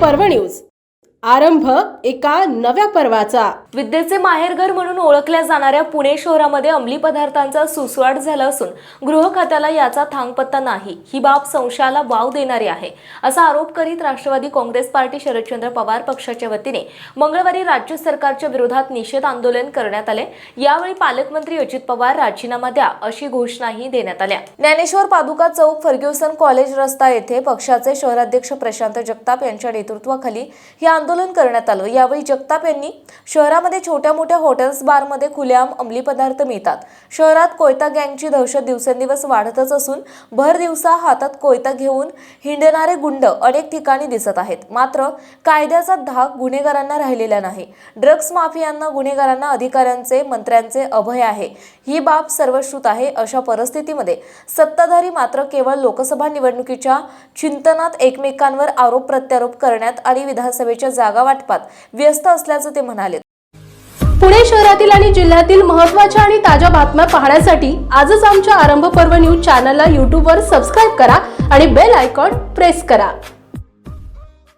Parbhani news. आरंभ एका नव्या पर्वाचा. विद्येचे माहेरघर म्हणून ओळखल्या जाणाऱ्या पुणे शहरामध्ये अंमली पदार्थांचा सुसवाट झाला असून गृह खात्याला याचा थांगपत्ता नाही. ही बाब संशयाला वाव देणारी आहे असा आरोप करीत राष्ट्रवादी काँग्रेस पार्टी शरदचंद्र पवार पक्षाच्या वतीने मंगळवारी राज्य सरकारच्या विरोधात निषेध आंदोलन करण्यात आले. यावेळी पालकमंत्री अजित पवार राजीनामा द्या अशी घोषणाही देण्यात आल्या. ज्ञानेश्वर पादुका चौक फर्ग्युसन कॉलेज रस्ता येथे पक्षाचे शहराध्यक्ष प्रशांत जगताप यांच्या नेतृत्वाखाली हे आंदोलन करण्यात आलं. यावेळी जगताप यांनी शहरामध्ये छोट्या मोठ्या हॉटेल्स बारमध्ये खुलेआम अंमली पदार्थ मिळतात. शहरात कोयता गँगची दहशत दिवसेंदिवस वाढतच असून भर दिवसा हातात कोयता घेऊन हिंडणारे गुंड अनेक ठिकाणी दिसत आहेत. मात्र कायद्याचा धाक गुन्हेगारांना राहिलेला नाही. ड्रग्ज माफियांना गुन्हेगारांना अधिकाऱ्यांचे मंत्र्यांचे अभय आहे. ही बाब सर्वश्रुत आहे अशा परिस्थितीमध्ये. सत्ताधारी मात्र केवळ लोकसभा निवडणुकीच्या चिंतनात एकमेकांवर आरोप प्रत्यारोप करण्यात आणि विधानसभेच्या जागा वाटपात. व्यस्त असल्याचं ते म्हणाले. पुणे शहरातील आणि जिल्ह्यातील महत्त्वाच्या आणि ताज्या बातम्या पाहण्यासाठी आजच आमच्या आरंभ पर्व न्यूज चॅनलला यूट्यूबवर सबस्क्राईब करा आणि बेल आयकॉन प्रेस करा.